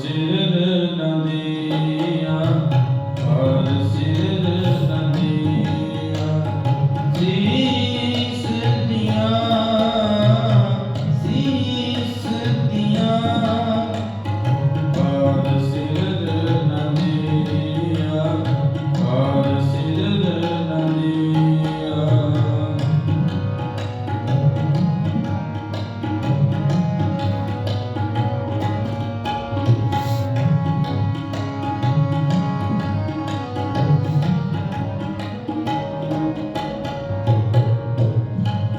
ਸਿਰ ਨਦੀਆਂ ਹਰ ਸਿਰ ਨਦੀਆਂ।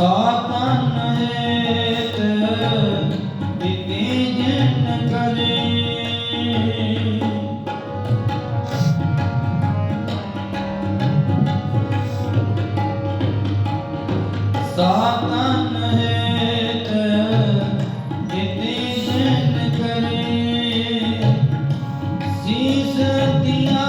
ਸਾਤਨ ਏਤ ਬਿਨੇ ਜਨ ਕਰੇ ਸਾਤਨ ਏਤ ਬਿਨੇ ਜਨ ਕਰੇ ਸੀਸ ਦਿਆ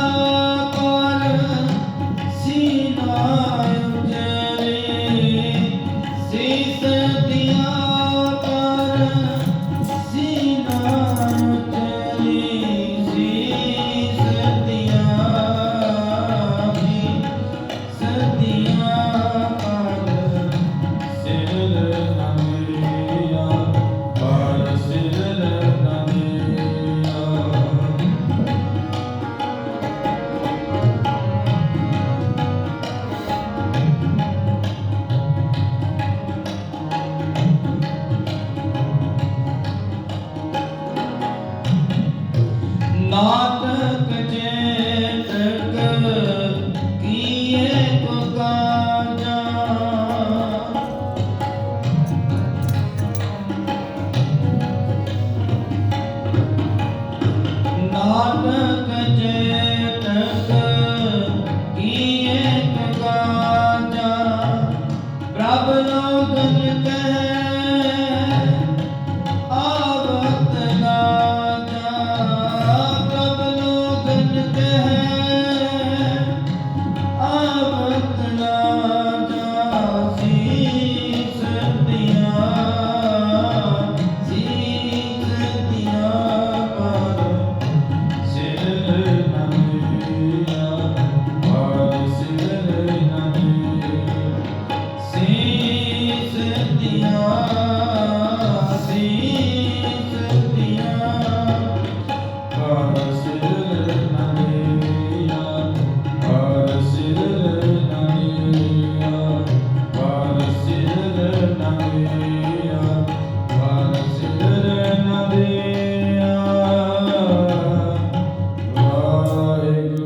not know.